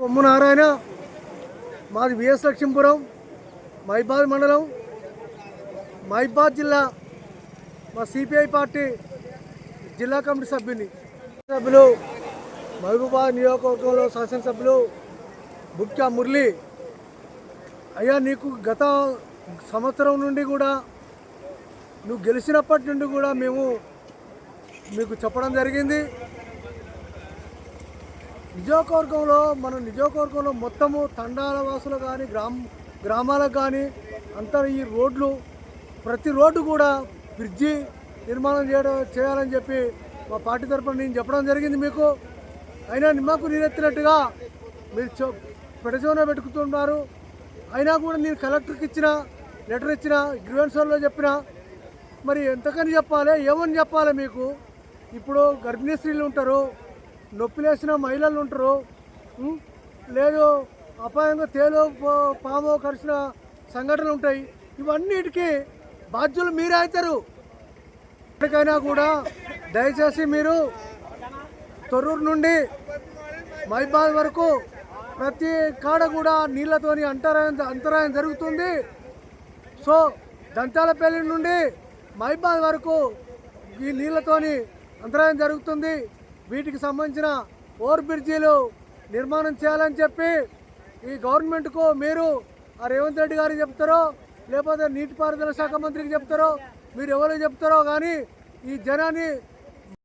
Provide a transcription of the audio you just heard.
సోము నారాయణ మాది విఎస్ లక్ష్మీపురం మైబాద్ మండలం మైబాద్ జిల్లా మా సిపిఐ పార్టీ జిల్లా కమిటీ సభ్యుని. సభ్యులు మహబూబాద్ నియోజకవర్గంలో శాసనసభ్యులు బుక్కా మురళి. అయ్యా నీకు గత సంవత్సరం నుండి కూడా నువ్వు గెలిచినప్పటి నుండి కూడా మేము మీకు చెప్పడం జరిగింది. నియోజకవర్గంలో మన నియోజకవర్గంలో మొత్తము తండాల వాసులు కానీ గ్రామ గ్రామాలకు కానీ అంతా ఈ రోడ్లు ప్రతి రోడ్డు కూడా బ్రిడ్జి నిర్మాణం చేయడం చేయాలని చెప్పి మా పార్టీ తరఫున నేను చెప్పడం జరిగింది మీకు. అయినా నిమ్మకు నీరెత్తినట్టుగా మీరు చో పెడచోన పెట్టుకుతున్నారు అయినా కూడా నేను కలెక్టర్కి ఇచ్చిన లెటర్ ఇచ్చిన గ్రీవెన్సర్లో చెప్పిన మరి ఎంతకని చెప్పాలి ఏమని చెప్పాలి మీకు? ఇప్పుడు గర్భిణీ స్త్రీలు ఉంటారు. నొప్పిలేసిన మహిళలు ఉంటారు. లేదు అపాయంగా తేలు పామో పాము కరిచిన సంఘటనలు ఉంటాయి. ఇవన్నిటికీ బాధ్యులు మీరే అవుతారు. ఎప్పటికైనా కూడా దయచేసి మీరు తొర్రూరు నుండి మైబాద్ వరకు ప్రతి కాడ కూడా నీళ్ళతోని అంతరాయం అంతరాయం జరుగుతుంది. సో దంతాలపల్లి నుండి మైబాద్ వరకు ఈ నీళ్ళతోని అంతరాయం జరుగుతుంది. వీటికి సంబంధించిన ఓవర్ బ్రిడ్జీలు నిర్మాణం చేయాలని చెప్పి ఈ గవర్నమెంట్కు మీరు ఆ రేవంత్ రెడ్డి గారికి చెప్తారో లేకపోతే నీటిపారుదల శాఖ మంత్రికి చెప్తారో మీరు ఎవరికి చెప్తారో కానీ ఈ జనాన్ని